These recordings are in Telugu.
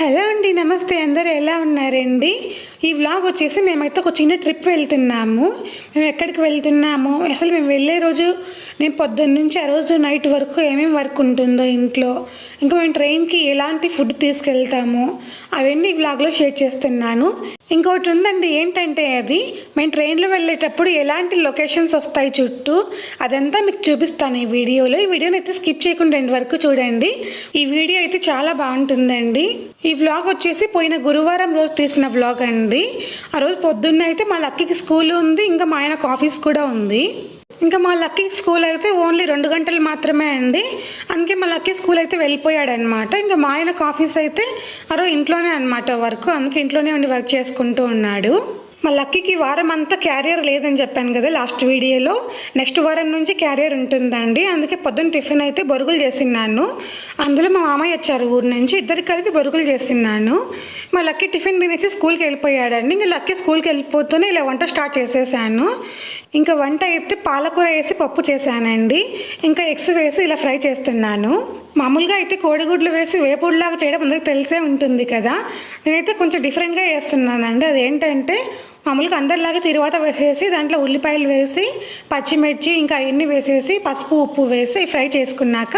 హలో అండి నమస్తే. అందరూ ఎలా ఉన్నారండి? ఈ వ్లాగ్ వచ్చేసి మేమైతే ఒక చిన్న ట్రిప్ వెళ్తున్నాము. మేము ఎక్కడికి వెళ్తున్నాము? అసలు మేము వెళ్ళే రోజు నేను పొద్దున్న నుంచి ఆ రోజు నైట్ వరకు ఏమేమి వర్క్ ఉంటుందో ఇంట్లో ఇంకా మేము ట్రైన్కి ఎలాంటి ఫుడ్ తీసుకెళ్తాము అవన్నీ ఈ వ్లాగ్లో షేర్ చేస్తున్నాను. ఇంకోటి ఉందండి ఏంటంటే అది మేము ట్రైన్లో వెళ్ళేటప్పుడు ఎలాంటి లొకేషన్స్ వస్తాయి చుట్టూ అదంతా మీకు చూపిస్తాను ఈ వీడియోలో. ఈ వీడియోని అయితే స్కిప్ చేయకుండా ఎండ్ వరకు చూడండి. ఈ వీడియో అయితే చాలా బాగుంటుందండి. ఈ వ్లాగ్ వచ్చేసి పోయిన గురువారం రోజు తీసిన వ్లాగ్ అండి. ఆ రోజు పొద్దున్న అయితే మా లక్కీకి స్కూల్ ఉంది ఇంకా మా ఆయనకు ఆఫీస్ కూడా ఉంది. ఇంకా మా లక్కీ స్కూల్ అయితే ఓన్లీ రెండు గంటలు మాత్రమే అండి. అందుకే మా లక్కీ స్కూల్ అయితే వెళ్ళిపోయాడు అనమాట ఇంకా మా ఆయనకు ఆఫీస్ అయితే ఆ రోజు ఇంట్లోనే అనమాట వర్క్. అందుకే ఇంట్లోనే ఉండి వర్క్ చేసుకుంటూ ఉన్నాడు. మా లక్కీకి వారం అంతా క్యారియర్ లేదని చెప్పాను కదా లాస్ట్ వీడియోలో. నెక్స్ట్ వారం నుంచి క్యారియర్ ఉంటుందండి. అందుకే పొద్దున్న టిఫిన్ అయితే బొరుగులు చేసిన్నాను. అందులో మా మామయ్య వచ్చారు ఊరు నుంచి. ఇద్దరు కలిపి బొరుగులు చేసిన్నాను. మా లక్కీ టిఫిన్ తినేసి స్కూల్కి వెళ్ళిపోయాడండి. ఇంకా లక్కీ స్కూల్కి వెళ్ళిపోతూనే ఇలా వంట స్టార్ట్ చేసేసాను. ఇంకా వంట అయితే పాలకూర వేసి పప్పు చేశానండి. ఇంకా ఎగ్స్ వేసి ఇలా ఫ్రై చేస్తున్నాను. మామూలుగా అయితే కోడిగుడ్లు వేసి వేపుడులాగా చేయడం అందరికి తెలిసే ఉంటుంది కదా. నేనైతే కొంచెం డిఫరెంట్గా చేస్తున్నానండి. అదేంటంటే మామూలుగా అందరిలాగా తిరువాత వేసేసి దాంట్లో ఉల్లిపాయలు వేసి పచ్చిమిర్చి ఇంకా అవన్నీ వేసేసి పసుపు ఉప్పు వేసి ఫ్రై చేసుకున్నాక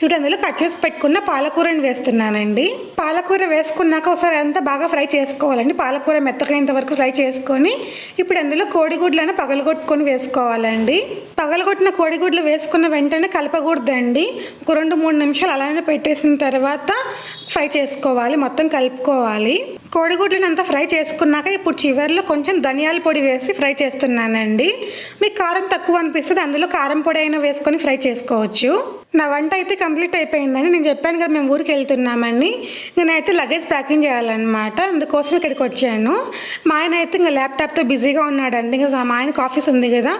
ఇప్పుడు అందులో కట్ చేసి పెట్టుకున్న పాలకూరని వేస్తున్నానండి. పాలకూర వేసుకున్నాక ఒకసారి అంతా బాగా ఫ్రై చేసుకోవాలండి. పాలకూర మెత్తకైనంత వరకు ఫ్రై చేసుకొని ఇప్పుడు అందులో కోడిగుడ్లను పగలగొట్టుకొని వేసుకోవాలండి. పగలగొట్టిన కోడిగుడ్లు వేసుకున్న వెంటనే కలపకూడదండి. ఒక రెండు మూడు నిమిషాలు అలానే పెట్టేసిన తర్వాత ఫ్రై చేసుకోవాలి మొత్తం కలుపుకోవాలి. కోడిగుడ్లను అంతా ఫ్రై చేసుకున్నాక ఇప్పుడు చివరిలో కొంచెం ధనియాల పొడి వేసి ఫ్రై చేస్తున్నానండి. మీకు కారం తక్కువ అనిపిస్తుంది అందులో కారం పొడి అయినా వేసుకొని ఫ్రై చేసుకోవచ్చు. నా వంట అయితే కంప్లీట్ అయిపోయిందని నేను చెప్పాను కదా మేము ఊరికి వెళ్తున్నామని. నేనైతే లగేజ్ ప్యాకింగ్ చేయాలన్నమాట. అందుకోసం ఇక్కడికి వచ్చాను. మా ఆయన అయితే ఇంకా ల్యాప్టాప్తో బిజీగా ఉన్నాడండి. ఇంకా మా ఆయనకు ఆఫీస్ ఉంది కదా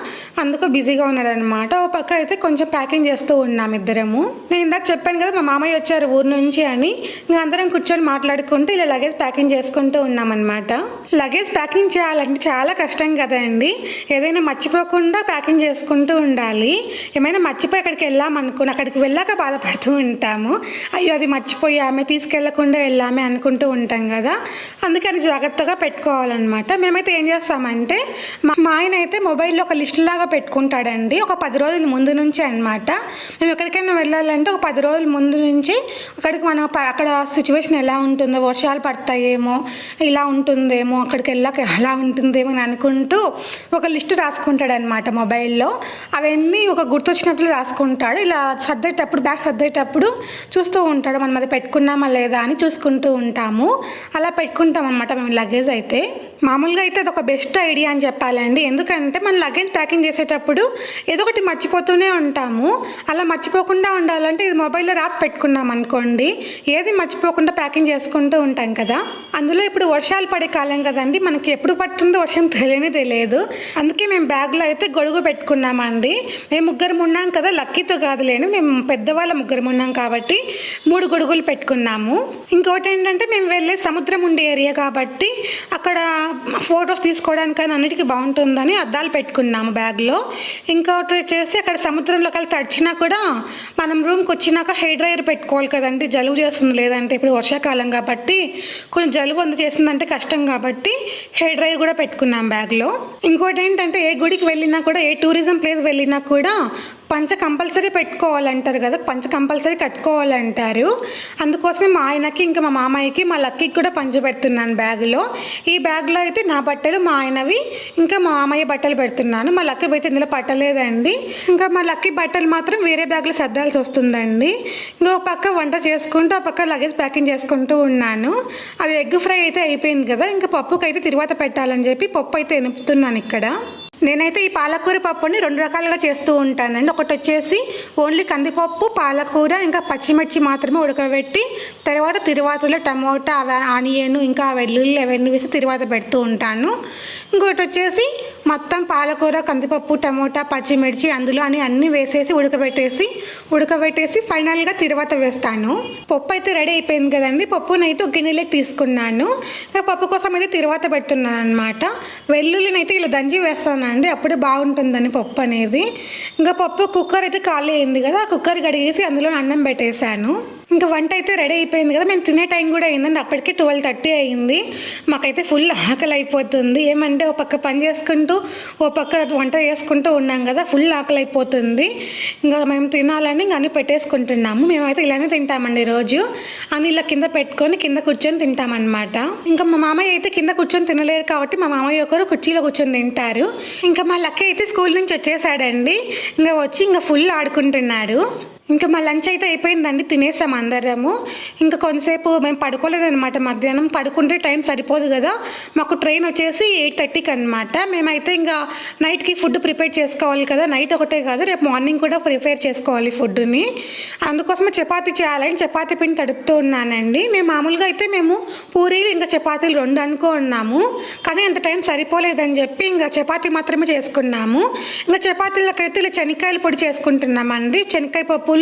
అందుకు బిజీగా ఉన్నాడనమాట ఓ పక్క అయితే కొంచెం ప్యాకింగ్ చేస్తూ ఉన్నాం ఇద్దరము. నేను ఇందాక చెప్పాను కదా మా మామయ్య వచ్చారు ఊరు నుంచి అని. ఇంకా అందరం కూర్చొని మాట్లాడుకుంటూ ఇలా లగేజ్ ప్యాకింగ్ చేసుకుంటూ ఉన్నామన్నమాట. లగేజ్ ప్యాకింగ్ చేయాలంటే చాలా కష్టం కదండి. ఏదైనా మర్చిపోకుండా ప్యాకింగ్ చేసుకుంటూ ఉండాలి. ఏమైనా మర్చిపోయి అక్కడికి వెళ్ళామనుకుని అక్కడికి వెళ్ళాక బాధపడుతూ ఉంటాము. అయ్యో అది మర్చిపోయామే తీసుకెళ్ళకుండా వెళ్ళామే అనుకుంటూ ఉంటాం కదా. అందుకని జాగ్రత్తగా పెట్టుకోవాలన్నమాట. మేమైతే ఏం చేస్తామంటే మా మా ఆయన అయితే మొబైల్లో ఒక లిస్ట్ లాగా పెట్టుకుంటాడండి. ఒక పది రోజుల ముందు నుంచి అనమాట మేము ఎక్కడికైనా వెళ్ళాలంటే ఒక పది రోజుల ముందు నుంచి అక్కడికి మనం ప- అక్కడ సిచ్యువేషన్ ఎలా ఉంటుందో వర్షాలు పడతాయేమో ఇలా ఉంటుందేమో అక్కడికి వెళ్ళాక ఎలా ఉంటుందేమో అని అనుకుంటూ ఒక లిస్ట్ రాసుకుంటాడనమాట మొబైల్లో. అవన్నీ ఒక గుర్తొచ్చినట్లు రాసుకుంటాడు. ఇలా సర్దేటప్పుడు బ్యాగ్ సర్దేటప్పుడు చూస్తూ ఉంటాడు. మనం అది పెట్టుకున్నామా లేదా అని చూసుకుంటూ ఉంటాము. అలా పెట్టుకుంటాం అనమాట మేము లగేజ్ అయితే. మామూలుగా అయితే అది ఒక బెస్ట్ ఐడియా అని చెప్పాలండి. ఎందుకంటే మనం లగేజ్ ప్యాకింగ్ చేసేటప్పుడు ఏదో ఒకటి మర్చిపోతూనే ఉంటాము. అలా మర్చిపోకుండా ఉండాలంటే ఇది మొబైల్లో రాసి పెట్టుకున్నాం అనుకోండి. ఏది మర్చిపోకుండా ప్యాకింగ్ చేసుకుంటూ ఉంటాం కదా. అందులో ఇప్పుడు వర్షాలు పడే కాలం కదండి. మనకి ఎప్పుడు పడుతుందో వర్షం తెలియనే తెలియదు అందుకే మేము బ్యాగ్లో అయితే గొడుగు పెట్టుకున్నామండి. మేము ముగ్గురం ఉన్నాం కదా. లక్కీతో కాదులేను మేము పెద్దవాళ్ళ ముగ్గురం ఉన్నాం కాబట్టి మూడు గొడుగులు పెట్టుకున్నాము. ఇంకోటి ఏంటంటే మేము వెళ్ళే సముద్రం ఉండే ఏరియా కాబట్టి అక్కడ ఫొటోస్ తీసుకోవడానికైనా అన్నిటికీ బాగుంటుందని అద్దాలు పెట్టుకున్నాము బ్యాగ్లో. ఇంకోటి వచ్చేసి అక్కడ సముద్రంలోకి వెళ్ళి తడిచినా కూడా మనం రూమ్కి వచ్చినాక హెయిర్ డ్రైయర్ పెట్టుకోవాలి కదండి జలుబు చేస్తుంది లేదంటే ఇప్పుడు వర్షాకాలం కాబట్టి కొంచెం జలుబు అందు చేసిందంటే కష్టం కాబట్టి హెయిర్ డ్రైయర్ కూడా పెట్టుకున్నాం బ్యాగ్లో. ఇంకోటి ఏంటంటే ఏ గుడికి వెళ్ళినా కూడా ఏ టూరిజం ప్లేస్ వెళ్ళినా కూడా పంచ కంపల్సరీ పెట్టుకోవాలంటారు కదా పంచ కంపల్సరీ కట్టుకోవాలంటారు. అందుకోసం మా ఆయనకి ఇంకా మా మామయ్యకి మా లక్కీకి కూడా పంచ పెడుతున్నాను బ్యాగులో. ఈ బ్యాగ్లో అయితే నా బట్టలు మా ఆయనవి ఇంకా మా మామయ్య బట్టలు పెడుతున్నాను. మా లక్కీ అయితే ఇందులో పట్టలేదండి. ఇంకా మా లక్కీ బట్టలు మాత్రం వేరే బ్యాగ్లో సర్దాల్సి వస్తుందండి. ఇంకో పక్క వంట చేసుకుంటూ ఆ పక్క లగేజ్ ప్యాకింగ్ చేసుకుంటూ ఉన్నాను. అది ఎగ్ ఫ్రై అయితే అయిపోయింది కదా ఇంకా పప్పుకైతే తర్వాత తిరువాత పెట్టాలని చెప్పి పప్పు అయితే ఎనుపుతున్నాను ఇక్కడ. నేనైతే ఈ పాలకూర పప్పుని రెండు రకాలుగా చేస్తూ ఉంటానండి. ఒకటి వచ్చేసి ఓన్లీ కందిపప్పు పాలకూర ఇంకా పచ్చిమిర్చి మాత్రమే ఉడకబెట్టి తర్వాత తిరువాతలో టమోటా అవ- ఆనియన్ ఇంకా వెల్లుల్లి అవన్నీ వేసి తిరువాత పెడుతూ ఉంటాను. ఇంకోటి వచ్చేసి మొత్తం పాలకూర కందిపప్పు టమోటా పచ్చిమిర్చి అందులో అని అన్నీ వేసేసి ఉడకబెట్టేసి ఉడకబెట్టేసి ఫైనల్గా తిరువాత వేస్తాను. పప్పు అయితే రెడీ అయిపోయింది కదండి. పప్పునైతే ఒక గిన్నెలోకి తీసుకున్నాను. ఇంకా పప్పు కోసం అయితే తిరువాత పెడుతున్నాను అనమాట వెల్లుల్లినైతే ఇలా దంచి వేస్తానండి. అప్పుడు బాగుంటుందని పప్పు అనేది. ఇంకా పప్పు కుక్కర్ అయితే ఖాళీ అయింది కదా. ఆ కుక్కర్ కడిగేసి అందులో అన్నం పెట్టేశాను. ఇంకా వంట అయితే రెడీ అయిపోయింది కదా మేము తినే టైం కూడా అయిందండి. అప్పటికే ట్వెల్వ్ థర్టీ అయింది. మాకైతే ఫుల్ ఆకలి అయిపోతుంది. ఏమంటే ఓ పక్క పని చేసుకుంటూ ఓ పక్క వంట చేసుకుంటూ ఉన్నాం కదా ఫుల్ ఆకలి అయిపోతుంది. ఇంకా మేము తినాలని ఇంకా అన్ని పెట్టేసుకుంటున్నాము. మేమైతే ఇలానే తింటామండి రోజు అని ఇలా కింద పెట్టుకొని కింద కూర్చొని తింటామన్నమాట. ఇంకా మా మామయ్య అయితే కింద కూర్చొని తినలేరు కాబట్టి మా మామయ్య ఒకరు కుర్చీలో కూర్చొని తింటారు. ఇంకా మా లక్క అయితే స్కూల్ నుంచి వచ్చేసాడండి. ఇంకా వచ్చి ఇంకా ఫుల్ ఆడుకుంటున్నారు ఇంకా మా లంచ్ అయితే అయిపోయిందండి తినేసాము అందరము. ఇంకా కొంతసేపు మేము పడుకోలేదన్నమాట మధ్యాహ్నం. పడుకుంటే టైం సరిపోదు కదా. మాకు ట్రైన్ వచ్చేసి ఎయిట్ థర్టీకి అనమాట మేమైతే ఇంకా నైట్కి ఫుడ్ ప్రిపేర్ చేసుకోవాలి కదా. నైట్ ఒకటే కాదు రేపు మార్నింగ్ కూడా ప్రిపేర్ చేసుకోవాలి ఫుడ్ని. అందుకోసం చపాతీ చేయాలని చపాతీ పిండి తడుపుతూ ఉన్నానండి. మేము మామూలుగా అయితే మేము పూరీలు ఇంకా చపాతీలు రెండు అనుకున్నాము. కానీ అంత టైం సరిపోలేదని చెప్పి ఇంకా చపాతీ మాత్రమే చేసుకున్నాము. ఇంకా చపాతీలకైతే ఇలా శనక్కాయల పొడి చేసుకుంటున్నామండి. శనక్కాయ పప్పులు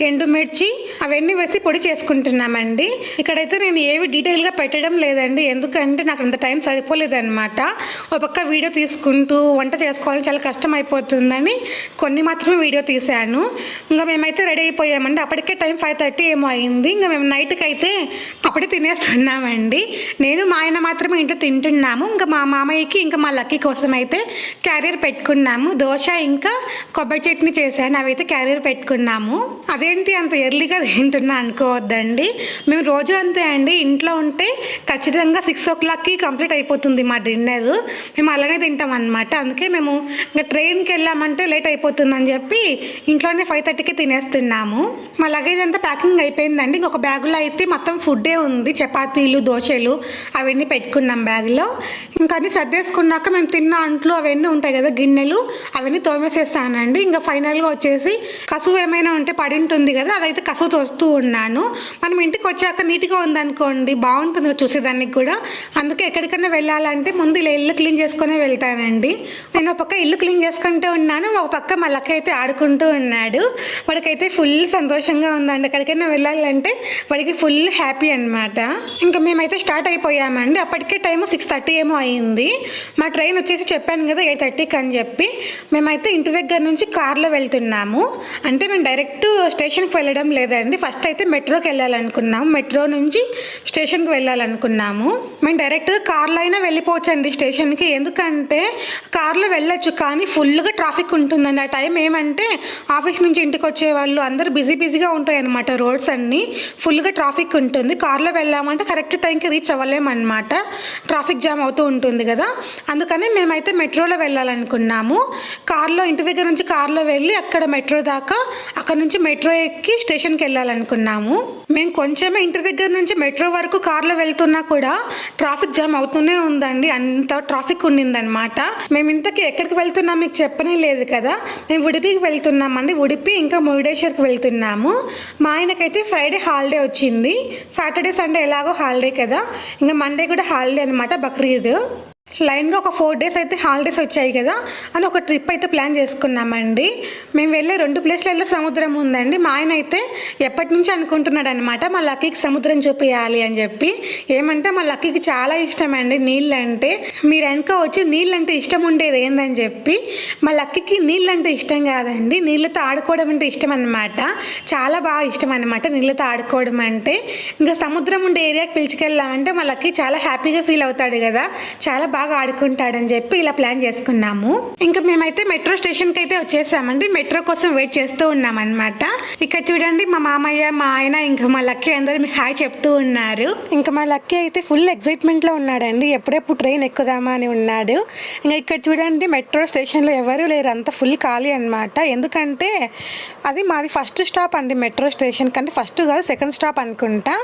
ఎండుమిర్చి అవన్నీ వేసి పొడి చేసుకుంటున్నామండి. ఇక్కడైతే నేను ఏవి డీటెయిల్గా పెట్టడం లేదండి. ఎందుకంటే నాకు అంత టైం సరిపోలేదన్నమాట. ఒక పక్క వీడియో తీసుకుంటూ వంట చేసుకోవాలని చాలా కష్టం అయిపోతుందని కొన్ని మాత్రమే వీడియో తీశాను. ఇంకా మేమైతే రెడీ అయిపోయామండి. అప్పటికే టైం ఫైవ్ థర్టీ ఏమో అయింది. ఇంకా మేము నైట్కి అయితే అప్పుడే తినేస్తున్నామండి. నేను మా ఆయన మాత్రమే ఇంట్లో తింటున్నాము. ఇంకా మా మామయ్యకి ఇంకా మా లక్కీ కోసం అయితే క్యారియర్ పెట్టుకున్నాము. దోశ ఇంకా కొబ్బరి చట్నీ చేశాను. అవైతే క్యారియర్ పెట్టుకున్నాము. అదేంటి అంత ఎర్లీగా తింటున్నా అనుకోవద్దండి. మేము రోజు అంతే అండి. ఇంట్లో ఉంటే ఖచ్చితంగా సిక్స్ ఓ క్లాక్కి కంప్లీట్ అయిపోతుంది మా డిన్నర్ మేము అలానే తింటాం అనమాట అందుకే మేము ఇంకా ట్రైన్కి వెళ్ళామంటే లేట్ అయిపోతుందని చెప్పి ఇంట్లోనే ఫైవ్ థర్టీకి తినేస్తున్నాము. మా లగేజ్ అంతా ప్యాకింగ్ అయిపోయిందండి. ఇంకొక బ్యాగులో అయితే మొత్తం ఫుడ్డే ఉంది. చపాతీలు దోశలు అవన్నీ పెట్టుకున్నాం బ్యాగ్లో. ఇంకా అన్ని సర్దేసుకున్నాక మేము తిన్న అంట్లు అవన్నీ ఉంటాయి కదా గిన్నెలు అవన్నీ తోమేసేస్తానండి. ఇంకా ఫైనల్గా వచ్చేసి కసువు ఏమైనా ఉంటే పడి ఉంటుంది కదా అదైతే కసువు తోస్తూ ఉన్నాను. మనం ఇంటికి వచ్చాక నీట్గా ఉందనుకోండి బాగుంటుంది చూసేదానికి కూడా. అందుకే ఎక్కడికైనా వెళ్ళాలంటే ముందు ఇలా ఇల్లు క్లీన్ చేసుకునే వెళ్తానండి. నేను ఒక పక్క ఇల్లు క్లీన్ చేసుకుంటూ ఉన్నాను ఒక పక్క మా లక్క అయితే ఆడుకుంటూ ఉన్నాడు. వాడికైతే ఫుల్ సంతోషంగా ఉందండి. ఎక్కడికైనా వెళ్ళాలంటే వాడికి ఫుల్ హ్యాపీ అన్నమాట. ఇంకా మేమైతే స్టార్ట్ అయిపోయామండి. అప్పటికే టైం సిక్స్ థర్టీ ఏమో అయింది. మా ట్రైన్ వచ్చేసి చెప్పాను కదా ఎయిట్ థర్టీకి అని చెప్పి. మేమైతే ఇంటి దగ్గర నుంచి కార్లో వెళ్తున్నాము. అంటే మేము డైరెక్ట్ స్టేషన్కి వెళ్ళడం లేదండి. ఫస్ట్ అయితే మెట్రోకి వెళ్ళాలనుకున్నాము. మెట్రో నుంచి స్టేషన్కి వెళ్ళాలనుకున్నాము. మేము డైరెక్ట్గా కార్లో అయినా వెళ్ళిపోవచ్చు అండి స్టేషన్కి. ఎందుకంటే కార్లో వెళ్ళొచ్చు కానీ ఫుల్గా ట్రాఫిక్ ఉంటుందండి. ఆ టైం ఏమంటే ఆఫీస్ నుంచి ఇంటికి వచ్చే వాళ్ళు అందరూ బిజీ బిజీగా ఉంటాయి అనమాట రోడ్స్ అన్నీ. ఫుల్గా ట్రాఫిక్ ఉంటుంది. కార్లో వెళ్ళామంటే కరెక్ట్ టైంకి రీచ్ అవ్వలేమన్నమాట. ట్రాఫిక్ జామ్ అవుతూ ఉంటుంది కదా. అందుకని మేమైతే మెట్రోలో వెళ్ళాలనుకున్నాము. కార్లో ఇంటి దగ్గర నుంచి కార్లో వెళ్ళి అక్కడ మెట్రో దాకా అక్కడ నుంచి మెట్రో ఎక్కి స్టేషన్కి వెళ్ళాలనుకున్నాము. మేము కొంచెమే ఇంటి దగ్గర నుంచి మెట్రో వరకు కార్లో వెళ్తున్నా కూడా ట్రాఫిక్ జామ్ అవుతూనే ఉందండి. అంత ట్రాఫిక్ ఉండిందనమాట మేము ఇంతకీ ఎక్కడికి వెళ్తున్నాం మీకు చెప్పనే లేదు కదా. మేము ఉడిపికి వెళ్తున్నామండి. ఉడిపి ఇంకా మురుడేశ్వర్కి వెళ్తున్నాము. మా ఆయనకైతే ఫ్రైడే హాలిడే వచ్చింది. సాటర్డే సండే ఎలాగో హాలిడే కదా. ఇంకా మండే కూడా హాలిడే అనమాట బక్రీద్. లైన్గా ఒక ఫోర్ డేస్ అయితే హాలిడేస్ వచ్చాయి కదా అని ఒక ట్రిప్ అయితే ప్లాన్ చేసుకున్నామండి. మేము వెళ్ళే రెండు ప్లేస్లలో సముద్రం ఉందండి. మా ఆయన అయితే ఎప్పటి నుంచి అనుకుంటున్నాడు అనమాట మా లక్కీకి సముద్రం చూపించాలి అని చెప్పి. ఏమంటే మా లక్కీకి చాలా ఇష్టం అండి నీళ్ళు అంటే మీరు వెనక వచ్చి నీళ్ళు అంటే ఇష్టం ఉండేది ఏందని చెప్పి. మా లక్కీకి నీళ్ళు అంటే ఇష్టం కాదండి. నీళ్ళతో ఆడుకోవడం అంటే ఇష్టం అనమాట చాలా బాగా ఇష్టం అనమాట నీళ్ళతో ఆడుకోవడం అంటే. ఇంకా సముద్రం ఉండే ఏరియాకి పిలిచికెళ్ళామంటే మా లక్కీ చాలా హ్యాపీగా ఫీల్ అవుతాడు కదా. చాలా బాగా ఆడుకుంటాడని చెప్పి ఇలా ప్లాన్ చేసుకున్నాము. ఇంకా మేమైతే మెట్రో స్టేషన్కి అయితే వచ్చేసామండి. మెట్రో కోసం వెయిట్ చేస్తూ ఉన్నామన్నమాట. ఇక్కడ చూడండి మా మామయ్య మా ఆయన ఇంకా మా లక్కీ అందరూ హాయ్ చెప్తూ ఉన్నారు. ఇంకా మా లక్కీ అయితే ఫుల్ ఎక్సైట్మెంట్లో ఉన్నాడండి. ఎప్పుడెప్పుడు ట్రైన్ ఎక్కుదామా అని ఉన్నాడు. ఇంకా ఇక్కడ చూడండి మెట్రో స్టేషన్లో ఎవరు లేరు. అంత ఫుల్ ఖాళీ అనమాట ఎందుకంటే అది మాది ఫస్ట్ స్టాప్ అండి మెట్రో స్టేషన్ కంటే. ఫస్ట్ కాదు సెకండ్ స్టాప్ అనుకుంటా.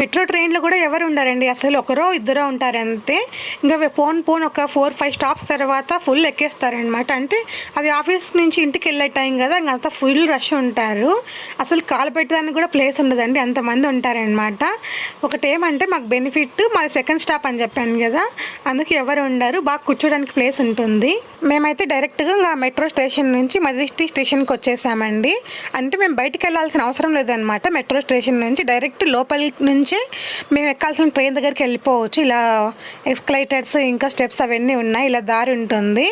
మెట్రో ట్రైన్లో కూడా ఎవరు ఉండారండి. అసలు ఒకరో ఇద్దరో ఉంటారంతే ఇంకా ఫోన్ పోన్ ఒక ఫోర్ ఫైవ్ స్టాప్స్ తర్వాత ఫుల్ ఎక్కేస్తారనమాట అంటే అది ఆఫీస్ నుంచి ఇంటికి వెళ్ళే టైం కదా ఇంకా అంతా ఫుల్ రష్ ఉంటారు. అసలు కాలు పెట్టడానికి కూడా ప్లేస్ ఉండదండి అంతమంది ఉంటారనమాట ఒకటి ఏమంటే మాకు బెనిఫిట్ మాది సెకండ్ స్టాప్ అని చెప్పాను కదా అందుకే ఎవరు ఉండరు బాగా కూర్చోడానికి ప్లేస్ ఉంటుంది. మేమైతే డైరెక్ట్గా ఇంకా మెట్రో స్టేషన్ నుంచి మజిస్టీ స్టేషన్కి వచ్చేసామండి. అంటే మేము బయటికి వెళ్ళాల్సిన అవసరం లేదనమాట మెట్రో స్టేషన్ నుంచి. డైరెక్ట్ లోపల నుంచే మేము ఎక్కాల్సిన ట్రైన్ దగ్గరికి వెళ్ళిపోవచ్చు. ఇలా ఎస్కలేటర్స్ ఇంకా ఇంకా స్టెప్స్ అవన్నీ ఉన్నాయి. ఇలా దారి ఉంటుంది.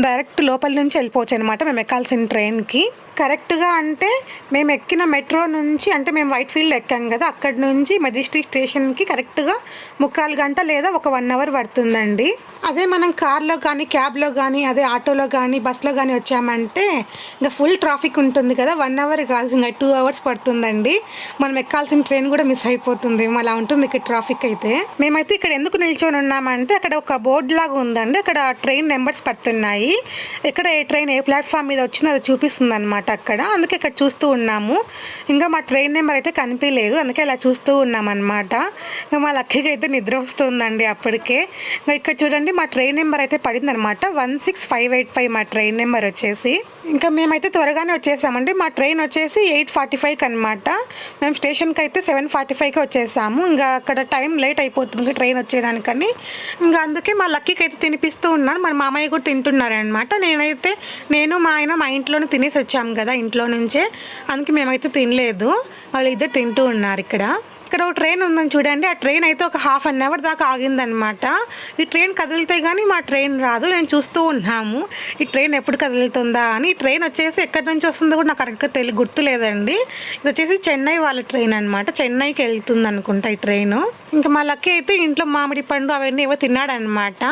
డైరెక్ట్ లోపల నుంచి వెళ్ళిపోవచ్చు అనమాట మేము ఎక్కాల్సిన ట్రైన్కి. కరెక్ట్గా అంటే మేము ఎక్కిన మెట్రో నుంచి అంటే మేము వైట్ ఫీల్డ్ ఎక్కాం కదా అక్కడి నుంచి మెజెస్టిక్ స్టేషన్కి కరెక్ట్గా ముక్కాలు గంట లేదా ఒక వన్ అవర్ పడుతుందండి. అదే మనం కార్లో కానీ క్యాబ్లో కానీ అదే ఆటోలో కానీ బస్లో కానీ వచ్చామంటే ఇంకా ఫుల్ ట్రాఫిక్ ఉంటుంది కదా వన్ అవర్ కాదు ఇంకా టూ అవర్స్ పడుతుందండి. మనం ఎక్కాల్సిన ట్రైన్ కూడా మిస్ అయిపోతుంది అలా ఉంటుంది ఇక్కడ ట్రాఫిక్ అయితే. మేమైతే ఇక్కడ ఎందుకు నిల్చొని ఉన్నామంటే అక్కడ ఒక బోర్డు లాగా ఉందండి అక్కడ ట్రైన్ నెంబర్స్ పడుతున్నాయి. ఇక్కడ ఏ ట్రైన్ ఏ ప్లాట్ఫామ్ మీద వచ్చిందో అది చూపిస్తుంది అనమాట అక్కడ. అందుకే ఇక్కడ చూస్తూ ఉన్నాము. ఇంకా మా ట్రైన్ నెంబర్ అయితే కనిపించలేదు. అందుకే ఇలా చూస్తూ ఉన్నాం అనమాట ఇంకా మా లక్కీకి అయితే నిద్ర వస్తుందండి అప్పటికే. ఇంకా ఇక్కడ చూడండి మా ట్రైన్ నెంబర్ అయితే పడిందనమాట one six five eight five మా ట్రైన్ నెంబర్ వచ్చేసి. ఇంకా మేమైతే త్వరగానే వచ్చేసామండి. మా ట్రైన్ వచ్చేసి ఎయిట్ ఫార్టీ ఫైవ్కి అనమాట మేము స్టేషన్కి అయితే సెవెన్ ఫార్టీ ఫైవ్కి వచ్చేసాము. ఇంకా అక్కడ టైం లేట్ అయిపోతుంది ట్రైన్ వచ్చేదానికని. ఇంకా అందుకే మా లక్కీకి అయితే తినిపిస్తూ ఉన్నాను. మన మామయ్య కూడా తింటున్నారనమాట నేనైతే నేను మా ఆయన మా ఇంట్లోనే తినేసి వచ్చాము కదా ఇంట్లో నుంచే. అందుకే మేమైతే తినలేదు. వాళ్ళు ఇద్దరు తింటూ ఉన్నారు ఇక్కడ. ఇక్కడ ఒక ట్రైన్ ఉందని చూడండి. ఆ ట్రైన్ అయితే ఒక హాఫ్ అన్ అవర్ దాకా ఆగిందనమాట. ఈ ట్రైన్ కదిలితే కానీ మా ట్రైన్ రాదు. నేను చూస్తూ ఉన్నాము. ఈ ట్రైన్ ఎప్పుడు కదులుతుందా అని. ఈ ట్రైన్ వచ్చేసి ఎక్కడి నుంచి వస్తుందో కూడా నాకు కరెక్ట్గా తెలియ గుర్తులేదండి. ఇది వచ్చేసి చెన్నై వాళ్ళ ట్రైన్ అనమాట. చెన్నైకి వెళ్తుంది అనుకుంటా ఈ ట్రైన్ ఇంకా మా లక్కీ అయితే ఇంట్లో మామిడి పండు అవన్నీ ఏవో తిన్నాడనమాట.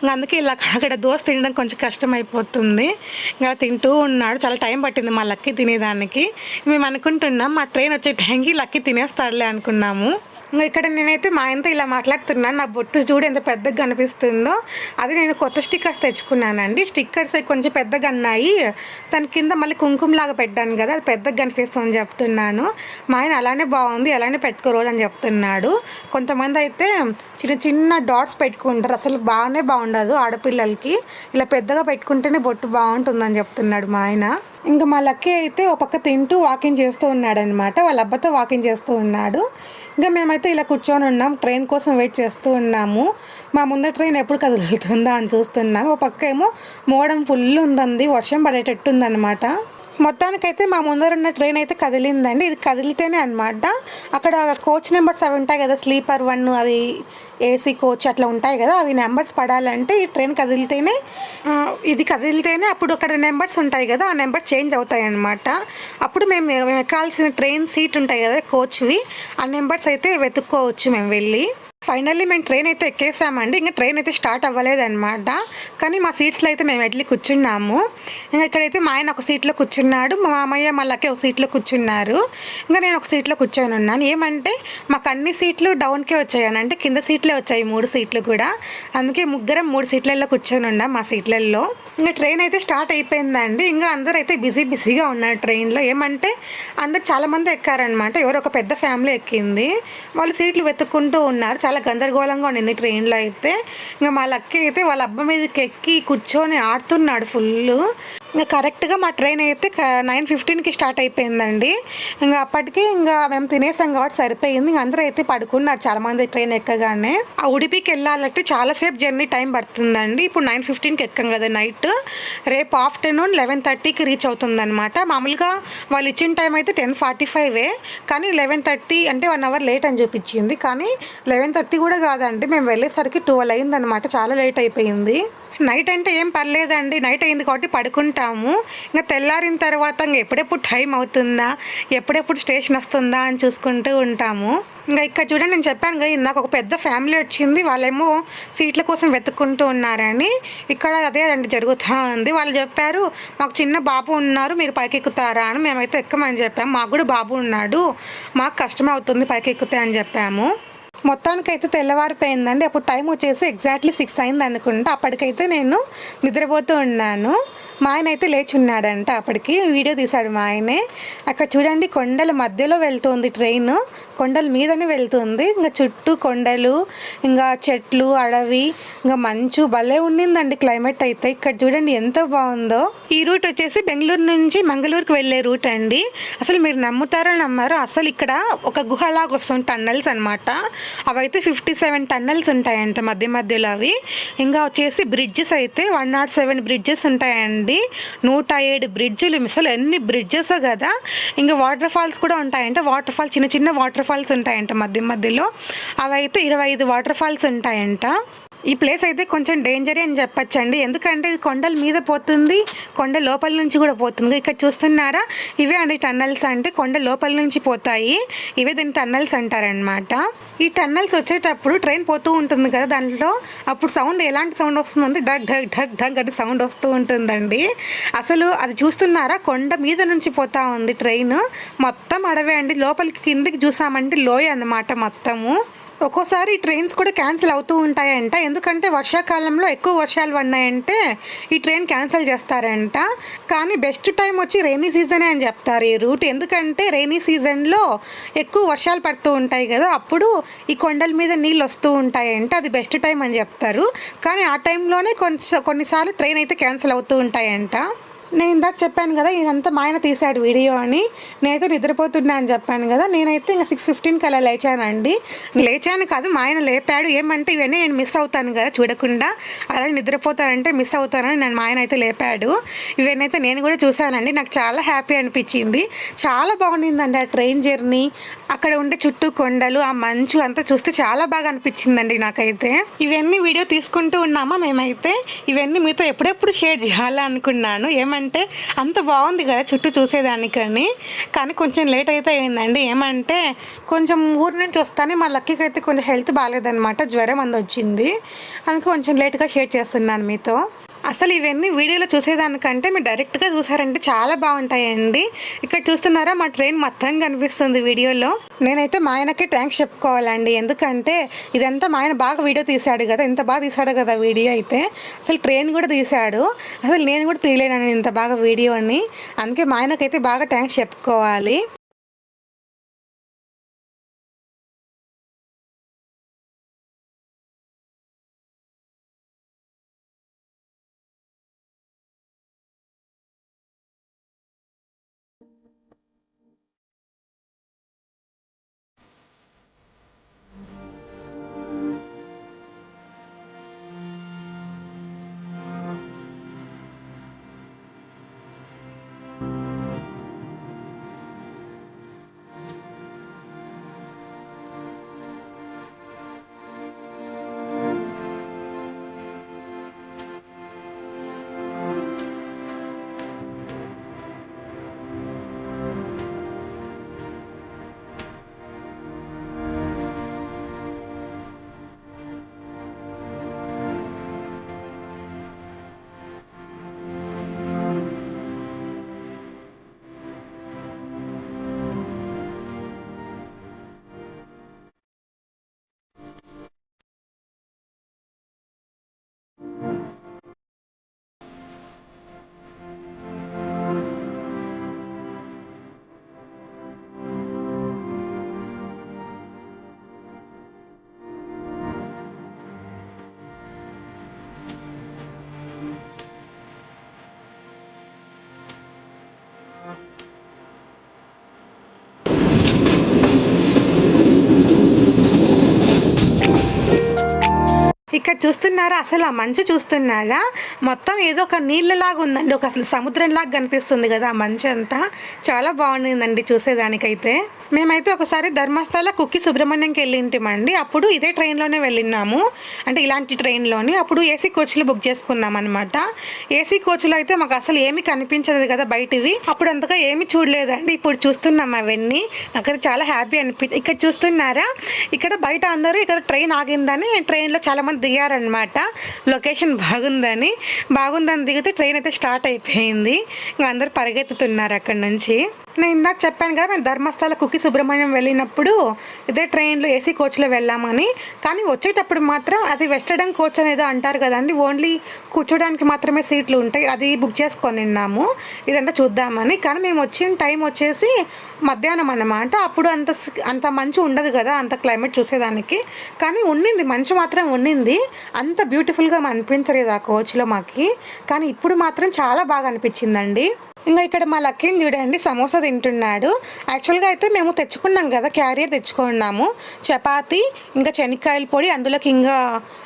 ఇంకా అందుకే ఇలా అక్కడ దోశ తినడం కొంచెం కష్టం అయిపోతుంది ఇంకా తింటూ ఉన్నాడు. చాలా టైం పట్టింది మా లక్కీ తినేదానికి. మేము అనుకుంటున్నాం మా ట్రైన్ వచ్చే టైంకి లక్కీ తినేస్తాడులే అనుకున్నాము ఇంకా ఇక్కడ నేనైతే మా ఆయనతో ఇలా మాట్లాడుతున్నాను. నా బొట్టు చూడు ఎంత పెద్దగా కనిపిస్తుందో. అది నేను కొత్త స్టిక్కర్స్ తెచ్చుకున్నానండి. స్టిక్కర్స్ కొంచెం పెద్దగా ఉన్నాయి దాని కింద మళ్ళీ కుంకుమలాగా పెట్టాను కదా అది పెద్దగా కనిపిస్తుందని చెప్తున్నాను. మా ఆయన అలానే బాగుంది అలానే పెట్టుకో రోజు అని చెప్తున్నాడు. కొంతమంది అయితే చిన్న చిన్న డాట్స్ పెట్టుకుంటారు. అసలు బాగానే బాగుండదు ఆడపిల్లలకి. ఇలా పెద్దగా పెట్టుకుంటేనే బొట్టు బాగుంటుందని చెప్తున్నాడు మా ఆయన. ఇంకా మా లక్కీ అయితే ఒక పక్క తింటూ వాకింగ్ చేస్తూ ఉన్నాడనమాట వాళ్ళ అబ్బాతో వాకింగ్ చేస్తూ ఉన్నాడు. ఇంకా మేమైతే ఇలా కూర్చొని ఉన్నాం. ట్రైన్ కోసం వెయిట్ చేస్తూ ఉన్నాము. మా ముందు ట్రైన్ ఎప్పుడు కదులుతుందా అని చూస్తున్నాం. ఒక పక్క ఏమో మోడం ఫుల్ ఉందండి. వర్షం పడేటట్టు ఉందన్నమాట. మొత్తానికైతే మా ముందర ఉన్న ట్రైన్ అయితే కదిలిందండి. ఇది కదిలితేనే అనమాట అక్కడ కోచ్ నెంబర్స్ అవి ఉంటాయి కదా స్లీపర్ వన్ అది ఏసీ కోచ్ అట్లా ఉంటాయి కదా అవి నెంబర్స్ పడాలంటే ఈ ట్రైన్ కదిలితేనే ఇది కదిలితేనే అప్పుడు అక్కడ నెంబర్స్ ఉంటాయి కదా ఆ నెంబర్ చేంజ్ అవుతాయి అనమాట అప్పుడు మేము మేము ఎక్కాల్సిన ట్రైన్ సీట్ ఉంటాయి కదా కోచ్వి ఆ నెంబర్స్ అయితే వెతుక్కోవచ్చు మేము వెళ్ళి. ఫైనల్లీ మేము ట్రైన్ అయితే ఎక్కేసామండి. ఇంకా ట్రైన్ అయితే స్టార్ట్ అవ్వలేదన్నమాట. కానీ మా సీట్స్లో అయితే మేము వెళ్ళి కూర్చున్నాము. ఇంకా ఇక్కడైతే మా ఆయన ఒక సీట్లో కూర్చున్నాడు. మా మామయ్య మళ్ళీ ఒక సీట్లో కూర్చున్నారు. ఇంకా నేను ఒక సీట్లో కూర్చొని ఉన్నాను ఏమంటే మాకు అన్ని సీట్లు డౌన్కే వచ్చాయని. అంటే కింద సీట్లే వచ్చాయి మూడు సీట్లు కూడా. అందుకే ముగ్గురం మూడు సీట్లలో కూర్చొని ఉన్నాం మా సీట్లలో ఇంకా ట్రైన్ అయితే స్టార్ట్ అయిపోయిందండి. ఇంకా అందరూ అయితే బిజీ బిజీగా ఉన్నారు ట్రైన్లో. ఏమంటే అందరు చాలామంది ఎక్కారనమాట ఎవరో ఒక పెద్ద ఫ్యామిలీ ఎక్కింది. వాళ్ళు సీట్లు వెతుక్కుంటూ ఉన్నారు. చాలా గందరగోళంగా ఉండింది ట్రైన్లో అయితే. ఇంకా మా లక్కీ అయితే వాళ్ళ అబ్బ మీదకి ఎక్కి కూర్చొని ఆడుతున్నాడు ఫుల్ ఇంకా కరెక్ట్గా మా ట్రైన్ అయితే నైన్ ఫిఫ్టీన్కి స్టార్ట్ అయిపోయిందండి. ఇంకా అప్పటికి ఇంకా మేము తినేసాం కాబట్టి సరిపోయింది. ఇంకా అందరూ అయితే పడుకున్నారు. చాలామంది ట్రైన్ ఎక్కగానే. ఆ ఉడిపికి వెళ్ళాలంటే చాలాసేపు జర్నీ టైం పడుతుందండి. ఇప్పుడు నైన్ ఫిఫ్టీన్కి ఎక్కాం కదా నైట్. రేపు ఆఫ్టర్నూన్ లెవెన్ థర్టీకి రీచ్ అవుతుందన్నమాట. మామూలుగా వాళ్ళు ఇచ్చిన టైం అయితే టెన్ ఫార్టీ ఫైవే. కానీ లెవెన్ థర్టీ అంటే వన్ అవర్ లేట్ అని చూపించింది. కానీ లెవెన్ థర్టీ కూడా కాదండి. మేము వెళ్ళేసరికి ట్వెల్వ్ అయిందనమాట చాలా లేట్ అయిపోయింది. నైట్ అంటే ఏం పర్లేదండి. నైట్ అయింది కాబట్టి పడుకుంటాము. ఇంకా తెల్లారిన తర్వాత ఇంకా ఎప్పుడెప్పుడు టైం అవుతుందా? ఎప్పుడెప్పుడు స్టేషన్ వస్తుందా అని చూసుకుంటూ ఉంటాము. ఇంకా ఇక్కడ చూడండి నేను చెప్పాను కదా ఇందాక ఒక పెద్ద ఫ్యామిలీ వచ్చింది. వాళ్ళేమో సీట్ల కోసం వెతుక్కుంటూ ఉన్నారని. ఇక్కడ అదే అండి జరుగుతూ ఉంది. వాళ్ళు చెప్పారు మాకు చిన్న బాబు ఉన్నారు మీరు పైకి ఎక్కుతారా అని మేమైతే ఎక్కమని చెప్పాము. మాకు కూడా బాబు ఉన్నాడు. మాకు కష్టం అవుతుంది పైకి ఎక్కుతే అని చెప్పాము. మొత్తానికైతే తెల్లవారిపోయిందండి. అప్పుడు టైం వచ్చేసి ఎగ్జాక్ట్లీ సిక్స్ అయింది అనుకుంటా అప్పటికైతే నేను నిద్రపోతూ ఉన్నాను. మా ఆయన అయితే లేచి ఉన్నాడంట అప్పటికి. వీడియో తీశాడు మా ఆయనే. అక్కడ చూడండి కొండల మధ్యలో వెళ్తుంది ట్రైన్. కొండల మీదనే వెళ్తుంది. ఇంకా చుట్టూ కొండలు ఇంకా చెట్లు అడవి ఇంకా మంచు భలే ఉండిందండి క్లైమేట్ అయితే. ఇక్కడ చూడండి ఎంత బాగుందో. ఈ రూట్ వచ్చేసి బెంగళూరు నుంచి మంగళూరుకి వెళ్ళే రూట్ అండి. అసలు మీరు నమ్ముతారో నమ్మారో అసలు ఇక్కడ ఒక గుహలాగా వస్తుంది టన్నల్స్ అనమాట అవైతే ఫిఫ్టీ సెవెన్ టన్నల్స్ ఉంటాయంట మధ్య మధ్యలో అవి. ఇంకా వచ్చేసి బ్రిడ్జెస్ అయితే వన్ నాట్ సెవెన్ బ్రిడ్జెస్ ఉంటాయండి. నూట ఏడు బ్రిడ్జులు అసలు ఎన్ని బ్రిడ్జెస్ కదా. ఇంకా వాటర్ ఫాల్స్ కూడా ఉంటాయంట. వాటర్ ఫాల్స్ చిన్న చిన్న వాటర్ ఫాల్స్ ఉంటాయంట మధ్య మధ్యలో. అవైతే ఇరవై ఐదు వాటర్ ఫాల్స్ ఉంటాయంట. ఈ ప్లేస్ అయితే కొంచెం డేంజరే అని చెప్పచ్చండి. ఎందుకంటే ఇది కొండల మీద పోతుంది కొండ లోపల నుంచి కూడా పోతుంది. ఇక్కడ చూస్తున్నారా? ఇవే అండి టన్నల్స్ అంటే కొండ లోపల నుంచి పోతాయి. ఇవే దీన్ని టన్నల్స్ అంటారనమాట ఈ టన్నల్స్ వచ్చేటప్పుడు ట్రైన్ పోతూ ఉంటుంది కదా దాంట్లో? అప్పుడు సౌండ్ ఎలాంటి సౌండ్ వస్తుందంటే ఢగ్ ఢగ్ ఢగ్ ఢగ్ అంటే సౌండ్ వస్తూ ఉంటుందండి. అసలు అది చూస్తున్నారా? కొండ మీద నుంచి పోతా ఉంది ట్రైన్. మొత్తం అడవే అండి. లోపలికి కిందికి చూసామంటే లోయ అన్నమాట మొత్తము. ఒక్కోసారి ట్రైన్స్ కూడా క్యాన్సిల్ అవుతూ ఉంటాయంట. ఎందుకంటే వర్షాకాలంలో ఎక్కువ వర్షాలు పడినాయంటే ఈ ట్రైన్ క్యాన్సిల్ చేస్తారంట. కానీ బెస్ట్ టైం వచ్చి రెయినీ సీజనే అని చెప్తారు ఈ రూట్. ఎందుకంటే రెయినీ సీజన్లో ఎక్కువ వర్షాలు పడుతూ ఉంటాయి కదా అప్పుడు ఈ కొండల మీద నీళ్ళు వస్తూ ఉంటాయంట. అది బెస్ట్ టైం అని చెప్తారు. కానీ ఆ టైంలోనే కొన్ని కొన్నిసార్లు ట్రైన్ అయితే క్యాన్సిల్ అవుతూ ఉంటాయంట. నేను ఇందాక చెప్పాను కదా ఇదంతా మా ఆయన తీశాడు వీడియో అని. నేనైతే నిద్రపోతున్నా అని చెప్పాను కదా నేనైతే ఇంకా సిక్స్ ఫిఫ్టీన్కి అలా లేచానండి. లేచాను కాదు మా ఆయన లేపాడు. ఏమంటే ఇవన్నీ నేను మిస్ అవుతాను కదా చూడకుండా. అలా నిద్రపోతానంటే మిస్ అవుతానని నేను మా ఆయన అయితే లేపాడు. ఇవన్నీ అయితే నేను కూడా చూశానండి. నాకు చాలా హ్యాపీ అనిపించింది. చాలా బాగుండిందండి ఆ ట్రైన్ జర్నీ అక్కడ ఉండే చుట్టూ కొండలు ఆ మంచు అంతా చూస్తే చాలా బాగా అనిపించిందండి నాకైతే. ఇవన్నీ వీడియో తీసుకుంటూ ఉన్నామా మేమైతే? ఇవన్నీ మీతో ఎప్పుడెప్పుడు షేర్ చేయాలనుకున్నాను. ఏమంటే అంటే అంత బాగుంది కదా చుట్టూ చూసేదానికని కానీ కొంచెం లేట్ అయితే అయిందండి. ఏమంటే కొంచెం ఊరు నుంచి వస్తానే మా లక్కీకి అయితే కొంచెం హెల్త్ బాగాలేదనమాట జ్వరం అంది వచ్చింది. అందుకే కొంచెం లేట్గా షేర్ చేస్తున్నాను మీతో. అసలు ఇవన్నీ వీడియోలో చూసేదానికంటే మీరు డైరెక్ట్గా చూసారంటే చాలా బాగుంటాయండి. ఇక్కడ చూస్తున్నారా మా ట్రైన్ మొత్తం కనిపిస్తుంది వీడియోలో. నేనైతే మా ఆయనకే థ్యాంక్స్ చెప్పుకోవాలండి. ఎందుకంటే ఇదంతా మా ఆయన బాగా వీడియో తీశాడు కదా ఇంత బాగా తీశాడు కదా వీడియో అయితే. అసలు ట్రైన్ కూడా తీశాడు. అసలు నేను కూడా తీయలేనండి ఇంత బాగా వీడియోని. అందుకే మా ఆయనకైతే బాగా థ్యాంక్స్ చెప్పుకోవాలి. ఇక్కడ చూస్తున్నారా? అసలు ఆ మంచు చూస్తున్నారా? మొత్తం ఏదో ఒక నీళ్ళలాగా ఉందండి. ఒక అసలు సముద్రంలాగా కనిపిస్తుంది కదా ఆ మంచు అంతా చాలా బాగుండిందండి చూసేదానికైతే. మేమైతే ఒకసారి ధర్మస్థల కుక్కి సుబ్రహ్మణ్యంకి వెళ్ళింటామండి. అప్పుడు ఇదే ట్రైన్లోనే వెళ్ళినాము అంటే ఇలాంటి ట్రైన్లోని. అప్పుడు ఏసీ కోచ్లు బుక్ చేసుకున్నాం అనమాట ఏసీ కోచ్లో అయితే మాకు అసలు ఏమి కనిపించలేదు కదా బయటివి. అప్పుడు అంతగా ఏమి చూడలేదండి. ఇప్పుడు చూస్తున్నాం అవన్నీ. నాకైతే చాలా హ్యాపీ అనిపించింది ఇక్కడ చూస్తున్నారా? ఇక్కడ బయట అందరూ ఇక్కడ ట్రైన్ ఆగిందని ట్రైన్లో చాలామంది దిగారనమాట లొకేషన్ బాగుందని. బాగుందని దిగితే ట్రైన్ అయితే స్టార్ట్ అయిపోయింది. ఇంకా అందరు పరిగెత్తుతున్నారు అక్కడ నుంచి. నేను ఇందాక చెప్పాను కదా మేము ధర్మస్థల కుక్కి సుబ్రహ్మణ్యం వెళ్ళినప్పుడు ఇదే ట్రైన్లో ఏసీ కోచ్లో వెళ్ళామని. కానీ వచ్చేటప్పుడు మాత్రం అది వెస్టర్డన్ కోచ్ అనేది అంటారు కదండి ఓన్లీ కూర్చోడానికి మాత్రమే సీట్లు ఉంటాయి అది బుక్ చేసుకొని ఉన్నాము ఇదంతా చూద్దామని. కానీ మేము వచ్చిన టైం వచ్చేసి మధ్యాహ్నం అన్నమాట. అప్పుడు అంత అంత మంచు ఉండదు కదా అంత క్లైమేట్ చూసేదానికి. కానీ ఉండింది మంచు మాత్రం ఉండింది అంత బ్యూటిఫుల్గా అనిపించలేదు ఆ కోచ్లో మాకి. కానీ ఇప్పుడు మాత్రం చాలా బాగా అనిపించిందండి. ఇంకా ఇక్కడ మా లక్కీని చూడండి సమోసా తింటున్నాడు. యాక్చువల్గా అయితే మేము తెచ్చుకున్నాం కదా క్యారియర్ తెచ్చుకున్నాము. చపాతి ఇంకా శనక్కాయల పొడి అందులోకి ఇంకా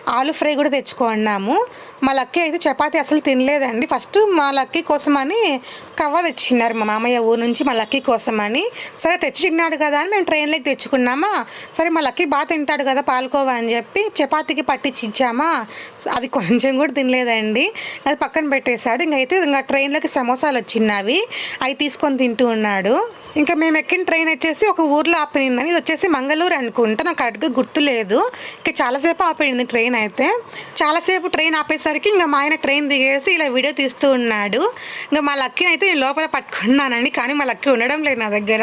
ఆలు ఫ్రై కూడా తెచ్చుకున్నాము. మా లక్కీ అయితే చపాతి అసలు తినలేదండి. ఫస్ట్ మా లక్కీ కోసమని కవ్వ తెచ్చిన్నారు మా మామయ్య ఊరు నుంచి మా లక్కీ కోసమని. సరే తెచ్చిన్నాడు కదా అని మేము ట్రైన్లోకి తెచ్చుకున్నామా? సరే మా లక్కీ బాగా తింటాడు కదా పాలకోవా అని చెప్పి చపాతీకి పట్టించి ఇచ్చామా? అది కొంచెం కూడా తినలేదండి. అది పక్కన పెట్టేశాడు. ఇంకైతే ఇంకా ట్రైన్లోకి సమోసాలు వచ్చినవి అవి తీసుకొని తింటూ ఉన్నాడు. ఇంకా మేము ఎక్కిన ట్రైన్ వచ్చేసి ఒక ఊర్లో ఆపినిందని ఇది వచ్చేసి మంగళూరు అనుకుంటా. నాకు కరెక్ట్గా గుర్తులేదు ఇంకా చాలాసేపు ఆపిడింది ట్రైన్ అయితే. చాలాసేపు ట్రైన్ ఆపేసరికి ఇంకా మా ఆయన ట్రైన్ దిగేసి ఇలా వీడియో తీస్తూ ఉన్నాడు. ఇంకా మా లక్కీని అయితే నేను లోపల పట్టుకున్నానండి కానీ మా లక్కీ ఉండడం లేదు నా దగ్గర.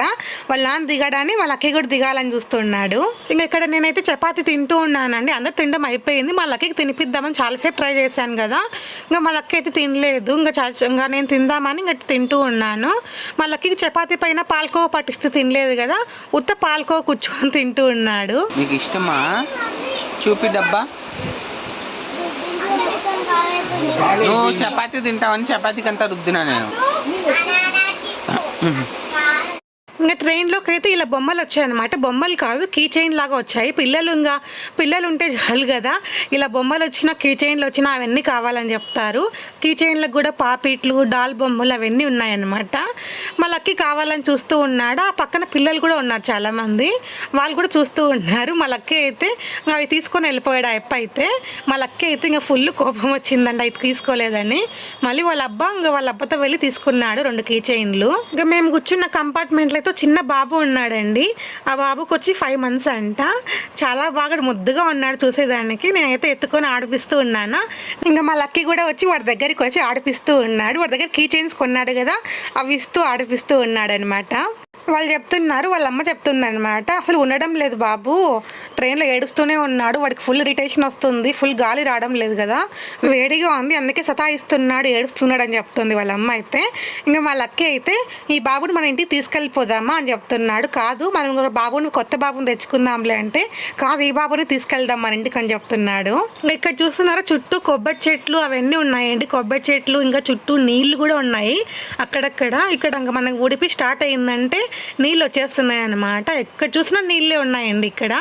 వాళ్ళ నాన్న దిగడాన్ని మా లక్కీ కూడా దిగాలని చూస్తున్నాడు. ఇంకా ఇక్కడ నేనైతే చపాతి తింటూ ఉన్నానండి. అందరు తినడం అయిపోయింది. మా లక్కీకి తినిపిద్దామని చాలాసేపు ట్రై చేశాను కదా. ఇంకా మా లక్కీ అయితే తినలేదు. ఇంకా ఇంకా నేను తిందామని ఇంకా తింటూ ఉన్నాను. మా లక్కీకి చపాతి పైన పాలకోవ పట్టిస్తూ తినలేదు కదా ఉత్త పాలకోవ కూర్చొని తింటూ ఉన్నాడు. మీకు ఇష్టమా? చూపి డబ్బా నువ్వు చపాతీ తింటావని చపాతీకి అంతా రుద్దినా నేను. ఇంకా ట్రైన్లోకి అయితే ఇలా బొమ్మలు వచ్చాయన్నమాట. బొమ్మలు కాదు కీ చైన్ లాగా వచ్చాయి. పిల్లలు ఇంకా పిల్లలు ఉంటే చాలు కదా ఇలా బొమ్మలు వచ్చినా కీ చైన్లు వచ్చినా అవన్నీ కావాలని చెప్తారు. కీ చైన్లకు కూడా పాపిట్లు డాల్ బొమ్మలు అవన్నీ ఉన్నాయన్నమాట. మా లక్కీ కావాలని చూస్తూ ఉన్నాడు. ఆ పక్కన పిల్లలు కూడా ఉన్నారు చాలామంది. వాళ్ళు కూడా చూస్తూ ఉన్నారు. మా లక్కీ అయితే అవి తీసుకొని వెళ్ళిపోయాడు ఆ అప్ప అయితే. మా లక్కీ అయితే ఇంకా ఫుల్ కోపం వచ్చిందండి. అవి తీసుకోలేదని. మళ్ళీ వాళ్ళ అబ్బా ఇంకా వాళ్ళ అబ్బతో వెళ్ళి తీసుకున్నాడు రెండు కీ చైన్లు. ఇంకా మేము కూర్చున్న కంపార్ట్మెంట్లో అయితే చిన్న బాబు ఉన్నాడండి. ఆ బాబుకి వచ్చి ఫైవ్ మంత్స్ అంట. చాలా బాగా ముద్దుగా ఉన్నాడు చూసేదానికి. నేనైతే ఎత్తుకొని ఆడిపిస్తూ ఉన్నాను. ఇంకా మా లక్కీ కూడా వచ్చి వాడి దగ్గరికి వచ్చి ఆడిపిస్తూ ఉన్నాడు. వాడి దగ్గర కీ చైన్స్ కొన్నాడు కదా అవి ఇస్తూ ఆడిపిస్తూ ఉన్నాడు అనమాట వాళ్ళు చెప్తున్నారు వాళ్ళ అమ్మ చెప్తుందనమాట అసలు ఉండడం లేదు బాబు. ట్రైన్లో ఏడుస్తూనే ఉన్నాడు. వాడికి ఫుల్ ఇరిటేషన్ వస్తుంది. ఫుల్ గాలి రావడం లేదు కదా. వేడిగా ఉంది. అందుకే సతాయిస్తున్నాడు ఏడుస్తున్నాడు అని చెప్తుంది వాళ్ళ అమ్మ అయితే. ఇంకా మా లక్కీ అయితే ఈ బాబుని మన ఇంటికి తీసుకెళ్ళిపోదామా? అని చెప్తున్నాడు. కాదు మనం బాబుని కొత్త బాబుని తెచ్చుకుందాంలే అంటే కాదు ఈ బాబుని తీసుకెళ్దాం మన ఇంటికి అని చెప్తున్నాడు. ఇక్కడ చూస్తున్నారా చుట్టూ కొబ్బరి చెట్లు అవన్నీ ఉన్నాయండి. కొబ్బరి చెట్లు ఇంకా చుట్టూ నీళ్ళు కూడా ఉన్నాయి అక్కడక్కడ. ఇక్కడ ఇంకా మనకు ఉడిపి స్టార్ట్ అయిందంటే నీళ్ళు వచ్చేస్తున్నాయి అనమాట ఎక్కడ చూసినా నీళ్ళే ఉన్నాయండి ఇక్కడ.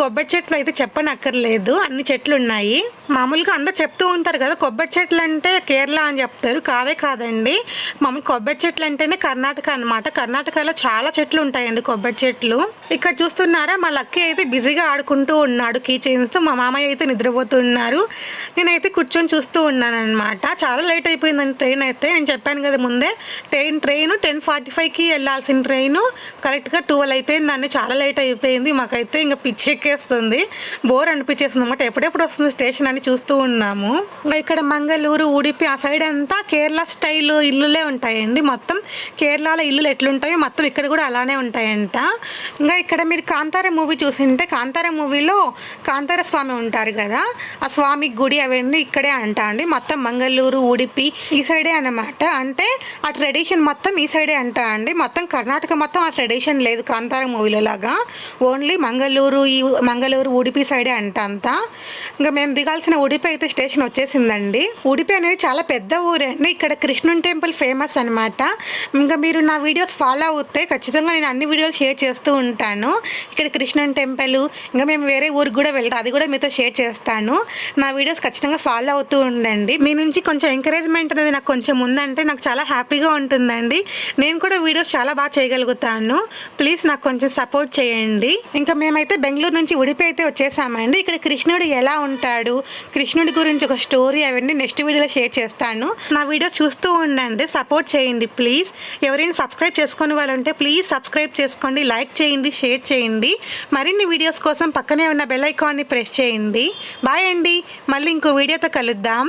కొబ్బరి చెట్లు అయితే చెప్పనక్కర్లేదు. అన్ని చెట్లు ఉన్నాయి. మామూలుగా అందరు చెప్తూ ఉంటారు కదా కొబ్బరి చెట్లు అంటే కేరళ అని చెప్తారు. కాదే కాదండి. మామూలు కొబ్బరి చెట్లు అంటేనే కర్ణాటక అనమాట కర్ణాటకలో చాలా చెట్లు ఉంటాయండి కొబ్బరి చెట్లు. ఇక్కడ చూస్తున్నారా మా లక్కీ అయితే బిజీగా ఆడుకుంటూ ఉన్నాడు. కీ చైన్స్తో మా మామయ్య అయితే నిద్రపోతున్నారు. నేనైతే కూర్చొని చూస్తూ ఉన్నాను అనమాట చాలా లేట్ అయిపోయిందండి ట్రైన్ అయితే. నేను చెప్పాను కదా ముందే ట్రైన్ ట్రైన్ టెన్ ఫార్టీ ఫైవ్కి వెళ్ళాల్సిన ట్రైన్. కరెక్ట్గా ట్వెల్వ్ అయిపోయిందండి చాలా లేట్ అయిపోయింది. మాకైతే ఇంకా పిచ్చి ఎక్కేస్తుంది. బోర్ అనిపించేస్తుంది అనమాట ఎప్పుడెప్పుడు వస్తుంది స్టేషన్ అని చూస్తూ ఉన్నాము. ఇంకా ఇక్కడ మంగళూరు ఉడిపి ఆ సైడ్ అంతా కేరళ స్టైల్ ఇల్లులే ఉంటాయండి. మొత్తం కేరళలో ఇల్లులు ఎట్లుంటాయో మొత్తం ఇక్కడ కూడా అలానే ఉంటాయంట. ఇంకా ఇక్కడ మీరు కాంతార మూవీ చూసింటే కాంతార మూవీలో కాంతార స్వామి ఉంటారు కదా ఆ స్వామి గుడి అవన్నీ ఇక్కడే అంట అండి. మొత్తం మంగళూరు ఉడిపి ఈ సైడే అన్నమాట. అంటే ఆ ట్రెడిషన్ మొత్తం ఈ సైడే అంట అండి. మొత్తం కర్ణాటక మొత్తం ఆ ట్రెడిషన్ లేదు కాంతార మూవీలో లాగా. ఓన్లీ మంగళూరు ఈ మంగళూరు ఉడిపి సైడే అంట అంతా. ఇంకా మేము దిగాల్సిన ఉడిపి అయితే స్టేషన్ వచ్చేసిందండి. ఉడిపి అనేది చాలా పెద్ద ఊరండి ఇక్కడ కృష్ణుని టెంపుల్ ఫేమస్ అనమాట ఇంకా మీరు నా వీడియోస్ ఫాలో అవుతే ఖచ్చితంగా నేను అన్ని వీడియోలు షేర్ చేస్తూ ఉంటాను. ఇక్కడ కృష్ణుని టెంపుల్ ఇంకా మేము వేరే ఊరికి కూడా వెళ్తాం అది కూడా మీతో షేర్ చేస్తాను. నా వీడియోస్ ఖచ్చితంగా ఫాలో అవుతూ ఉండండి. మీ నుంచి కొంచెం ఎంకరేజ్మెంట్ అనేది నాకు కొంచెం ఉందంటే నాకు చాలా హ్యాపీగా ఉంటుందండి. నేను కూడా వీడియోస్ చాలా బాగా చేయగలుగుతాను. ప్లీజ్ నాకు కొంచెం సపోర్ట్ చేయండి. ఇంకా మేమైతే బెంగళూరు నుంచి ఉడిపి అయితే వచ్చేసామండి. ఇక్కడ కృష్ణుడు ఎలా ఉంటాడు? కృష్ణుడి గురించి ఒక స్టోరీ అవన్నీ నెక్స్ట్ వీడియోలో షేర్ చేస్తాను. నా వీడియో చూస్తూ ఉండండి. సపోర్ట్ చేయండి ప్లీజ్ ఎవరైనా సబ్స్క్రైబ్ చేసుకుని వాళ్ళు ఉంటే ప్లీజ్ సబ్స్క్రైబ్ చేసుకోండి. లైక్ చేయండి షేర్ చేయండి. మరిన్ని వీడియోస్ కోసం పక్కనే ఉన్న బెల్ ఐకాన్ని ప్రెస్ చేయండి. బాయ్ అండి. మళ్ళీ ఇంకో వీడియోతో కలుద్దాం.